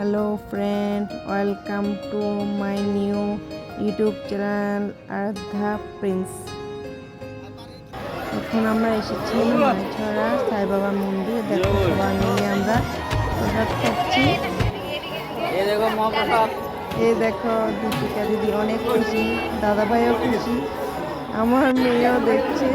Hello friend welcome to my new YouTube channel Aradhya Prince এখন আমরা এসেছি মাইছড়া সাইবাবার মন্দির। দেখো সবার নিয়ে আমরা প্রসাদ খাচ্ছি। এই দেখো দীপিকা দিদি অনেক খুশি। দাদাভাইও খুশি। আমার মেয়েও দেখছে।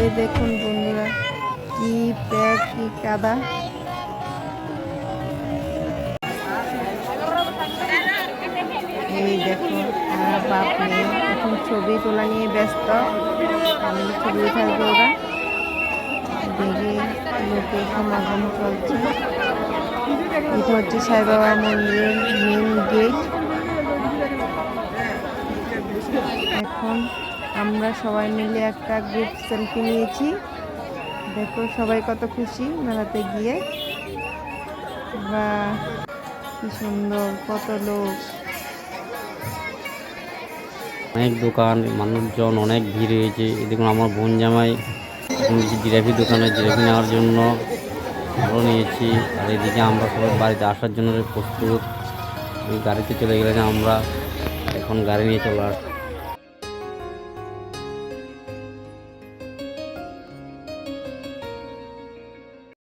এই দেখুন বন্ধুরা, কি প্যাক, কি কাদা। এই দেখো আর বাপ মেয়ে এখন ছবি তোলা নিয়ে ব্যস্ত। আমি ছবি থাকবে ওরা। দেখে লোকের সমাগম চলছে। এটা হচ্ছে সাই বাবা মন্দিরের মেন গেট এখন আমরা সবাই মিলে একটা গ্রুপ সেলফি নিয়েছি। দেখো সবাই কত খুশি মেলাতে গিয়ে। বা, কি সুন্দর, কত লোক। অনেক দোকান, মানুষজন, অনেক ভিড় হয়েছে। দেখুন আমার বোন জামাই গেছি দোকানে জিলাপি নেওয়ার জন্য আরও নিয়েছি। আর এদিকে আমরা সবাই বাড়িতে আসার জন্য প্রস্তুত। গাড়িতে চলে গেলে আমরা। এখন গাড়ি নিয়ে চলে আসছি